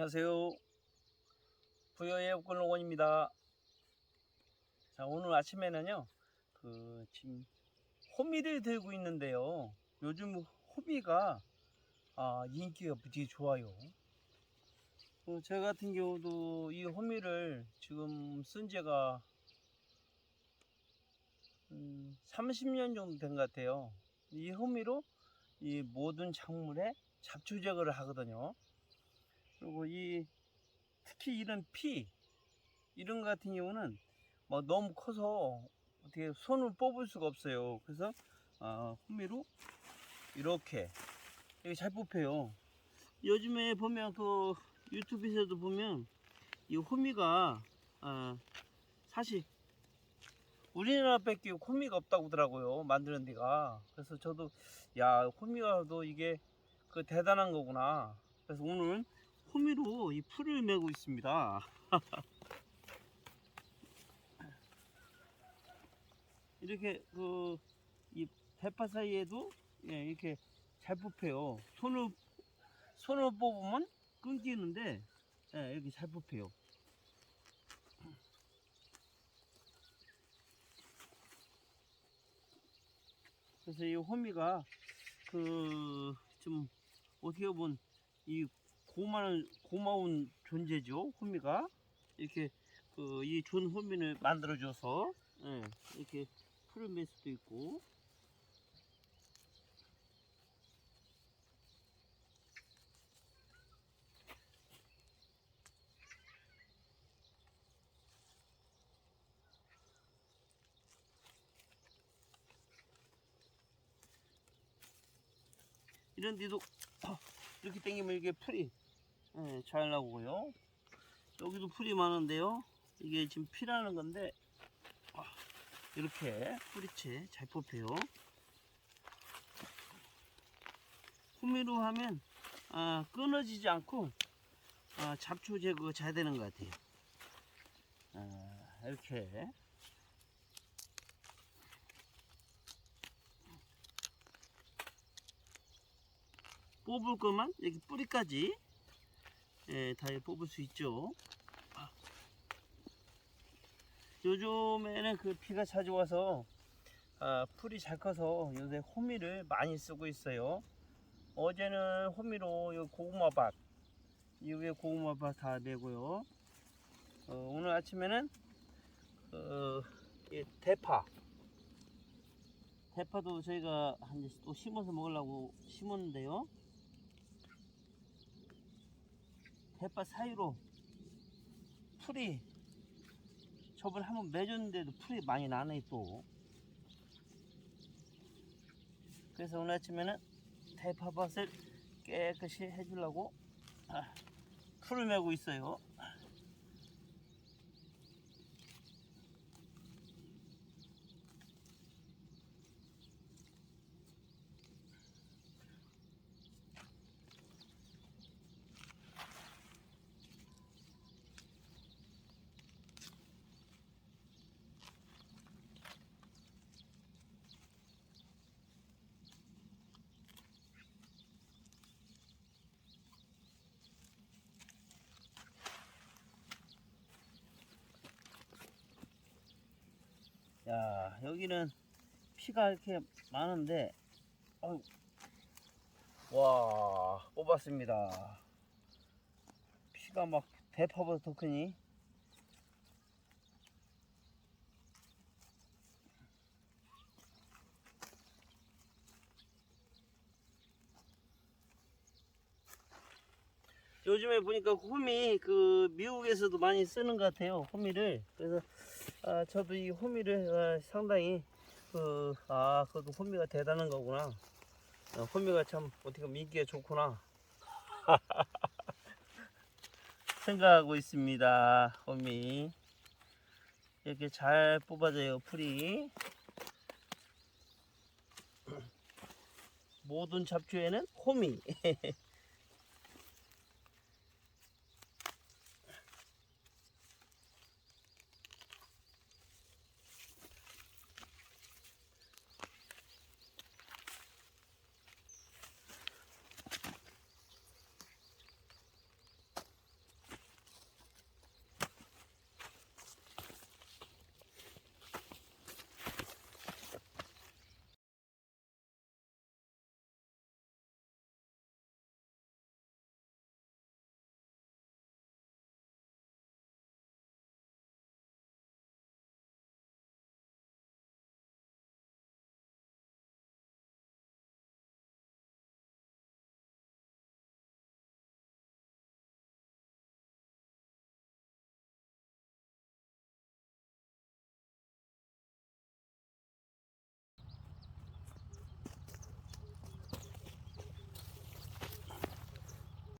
안녕하세요. 부여의 옥근농원입니다. 자, 오늘 아침에는요, 그, 지금, 호미를 들고 있는데요. 요즘 호미가, 아, 인기가 무지 좋아요. 그, 저 같은 경우도 이 호미를 지금 쓴 지가, 음, 30년 정도 된 것 같아요. 이 호미로 이 모든 작물에 잡초 제거를 하거든요. 그리고 이 특히 이런 피 이런 거 같은 경우는 뭐 너무 커서 어떻게 손을 뽑을 수가 없어요. 그래서 아, 호미로 이렇게 이렇게 잘 뽑혀요. 요즘에 보면 그 유튜브에서도 보면 이 호미가 아, 사실 우리나라밖에 호미가 없다고 하더라고요. 만드는 데가. 그래서 저도 야 호미가도 이게 그 대단한 거구나. 그래서 오늘 호미로 이 풀을 메고 있습니다. 이렇게 그 이 대파 사이에도 예, 이렇게 잘 뽑혀요. 손을 손을 뽑으면 끊기는데 예, 이렇게 잘 뽑혀요. 그래서 이 호미가 그 좀 어떻게 보면 이 고마운 고마운 존재죠 호미가. 이렇게 그이 좋은 호미를 만들어줘서 예, 이렇게 풀을 맬 수도 있고. 이런 데도 이렇게 당기면 이게 풀이 예, 잘 나오고요. 여기도 풀이 많은데요. 이게 지금 피라는 건데 아, 이렇게 뿌리채 잘 뽑혀요. 후미로 하면 아, 끊어지지 않고 아, 잡초 제거가 잘 되는 것 같아요. 아, 이렇게 뽑을 것만 이렇게 뿌리까지 예, 다 뽑을 수 있죠. 요즘에는 그 비가 자주 와서 아, 풀이 잘 커서 요새 호미를 많이 쓰고 있어요. 어제는 호미로 요 고구마밭 이 위에 고구마밭 다 내고요. 어, 오늘 아침에는 어, 이 대파 대파도 저희가 한 또 심어서 먹으려고 심었는데요. 대파 사이로 풀이 저번에 한번 매줬는데도 풀이 많이 나네 또. 그래서 오늘 아침에는 대파밭을 깨끗이 해주려고 아, 풀을 메고 있어요 야 여기는 피가 이렇게 많은데 어휴, 와 뽑았습니다. 피가 막 대파보다 더 크니 요즘에 보니까 호미 그 미국에서도 많이 쓰는 것 같아요 호미를 그래서 아, 저도 이 호미를 아, 상당히 그, 아, 그것도 호미가 대단한 거구나. 아, 호미가 참 어떻게 보면 인기가 좋구나. 생각하고 있습니다. 호미. 이렇게 잘 뽑아져요, 풀이. 모든 잡초에는 호미.